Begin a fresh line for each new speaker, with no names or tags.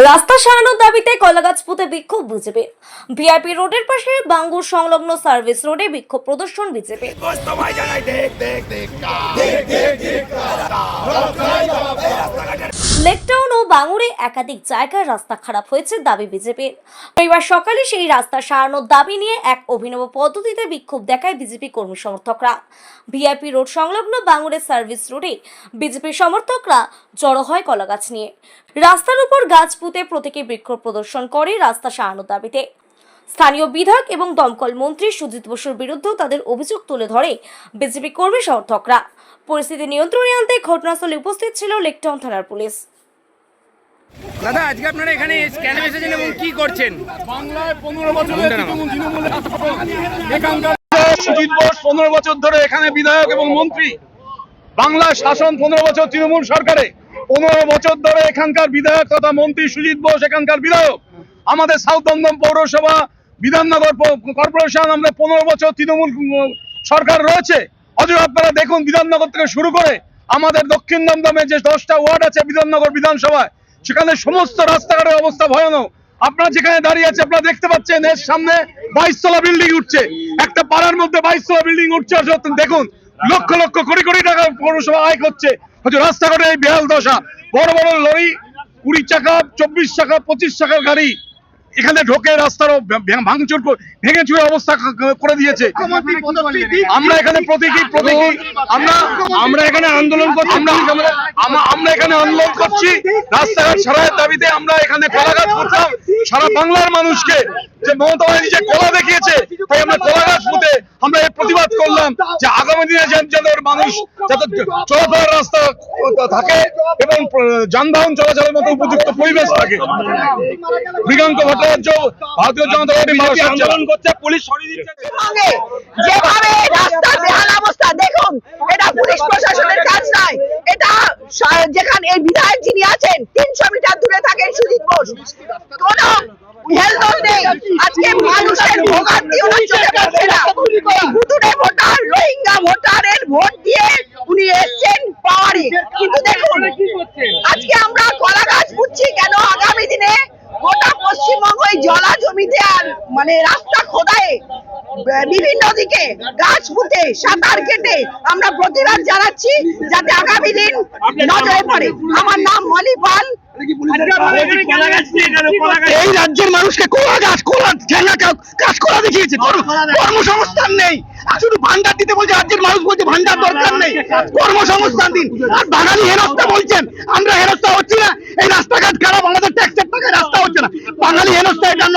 রাস্তা সারানোর দাবিতে কলাগাছ পুঁতে বিক্ষোভ বিজেপি ভিআইপি রোডের পাশে বাঙ্গুর সংলগ্ন সার্ভিস রোডে বিক্ষোভ প্রদর্শন বিজেপি লেকটাউন ও বাঙুরে একাধিক জায়গায় রাস্তা খারাপ হয়েছে দাবি বিজেপির। রবিবার সকালে সেই রাস্তা সারানোর দাবি নিয়ে এক অভিনব পদ্ধতিতে বিক্ষোভ দেখায় বিজেপি কর্মী সমর্থকরা। ভিআইপি রোড সংলগ্ন বাঙুরে সার্ভিস রোডে বিজেপির সমর্থকরা জড়ো হয় কলাগাছ নিয়ে। রাস্তার উপর গাছ পুঁতে প্রতীকে বিক্ষোভ প্রদর্শন করে রাস্তা সারানোর দাবিতে। স্থানীয় বিধায়ক এবং দমকল মন্ত্রী সুজিত বসুর বিরুদ্ধেও তাদের অভিযোগ তুলে ধরে বিজেপি কর্মী সমর্থকরা। পরিস্থিতি নিয়ন্ত্রণে আনতে ঘটনাস্থলে উপস্থিত ছিল লেকটাউন থানার পুলিশ।
দাদা আজকে আপনারা এখানে কেন এসেছেন এবং কি করছেন?
বাংলায় পনেরো বছরের এখানকার সুজিত বোস পনেরো বছর ধরে এখানে বিধায়ক এবং মন্ত্রী। বাংলা শাসন পনেরো বছর তৃণমূল সরকারে। পনেরো বছর ধরে এখানকার বিধায়ক তথা মন্ত্রী সুজিত বোস এখানকার বিধায়ক। আমাদের সাউথ দমদম পৌরসভা বিধাননগর কর্পোরেশন আমাদের পনেরো বছর তৃণমূল সরকার রয়েছে। অথচ আপনারা দেখুন বিধাননগর থেকে শুরু করে আমাদের দক্ষিণ দমদমে যে দশটা ওয়ার্ড আছে বিধাননগর বিধানসভায়, সেখানে সমস্ত রাস্তাঘাটের অবস্থা ভয়ানক। আপনারা যেখানে দাঁড়িয়ে আছে আপনারা দেখতে পাচ্ছেন, এর সামনে বাইশ তলা বিল্ডিং উঠছে। একটা পাড়ার মধ্যে বাইশ তলা বিল্ডিং উঠছে দেখুন, লক্ষ লক্ষ, কোটি কোটি টাকা পৌরসভা আয় করছে। হয়তো রাস্তাঘাটে এই বেহাল দশা। বড় বড় লরি, কুড়ি চাকা, চব্বিশ চাকা, পঁচিশ চাকার গাড়ি। এখানে ঢোকে রাস্তারও ভাঙচুর ভেঙে চুরে অবস্থা করে দিয়েছে। আমরা এখানে প্রতীকী প্রতীকী আমরা আমরা এখানে আন্দোলন করছি। আমরা এখানে আন্দোলন করছি। রাস্তাঘাট সারাইয়ের দাবিতে আমরা এখানে কলা গাছ করতাম। সারা বাংলার মানুষকে যে মমতা ব্যানার্জি যে কলা দেখিয়েছে তাই আমরা কলা গাছ পুঁতে আমরা এর প্রতিবাদ করলাম যে আগামী দিনে যেন যাদের মানুষ যাতে চলাফেরার রাস্তা থাকে এবং যানবাহন চলাচলের মতো উপযুক্ত পরিবেশ থাকে। মৃগাঙ্ক ভট্টাচার্য ভারতীয় জনতা পার্টি আন্দোলন করছে পুলিশ
যেভাবে রাস্তার বেহাল অবস্থা দেখুন এটা পুলিশ প্রশাসনের কাজ নয়। এটা যেখানে এই বিধায়ক যিনি আছেন তিনশো মিটার দূরে থাকেন সুজিত বোস কোন হেলদোল নেই। আজকে মানুষের ভোগান্তি ওনার চোখে পড়ছে না এই হুতুরে ভোটার রোহিঙ্গা ভোটারের ভোট দিয়ে উনি এসছেন পাওয়ারে কিন্তু দেখুন আজকে আমরা কলা গাছ বুঝছি কেন আগামী দিনে গোটা পশ্চিমবঙ্গ এই জলা জমিতে আর মানে রাস্তা খোদায় বিভিন্ন দিকে গাছ পুঁতে সাঁতার কেটে আমরা প্রতিবাদ জানাচ্ছি যাতে আগামী দিন নজরে পড়ে। আমার নাম মলি পাল।
এই রাজ্যের মানুষকে কোলা গাছ কোলা কা- কাজ করা দেখিয়েছে? কর্মসংস্থান নেই। আর শুধু ভান্ডার দিতে বলছে রাজ্যের মানুষ বলছে ভান্ডার দরকার নেই। কর্মসংস্থান দিন। আর বাঙালি হেনস্থা বলছেন আমরা হেনস্থা হচ্ছি না। এই রাস্তাঘাট খারাপ আমাদের ট্যাক্সের টাকায় রাস্তা হচ্ছে না বাঙালি হেনস্থা এটা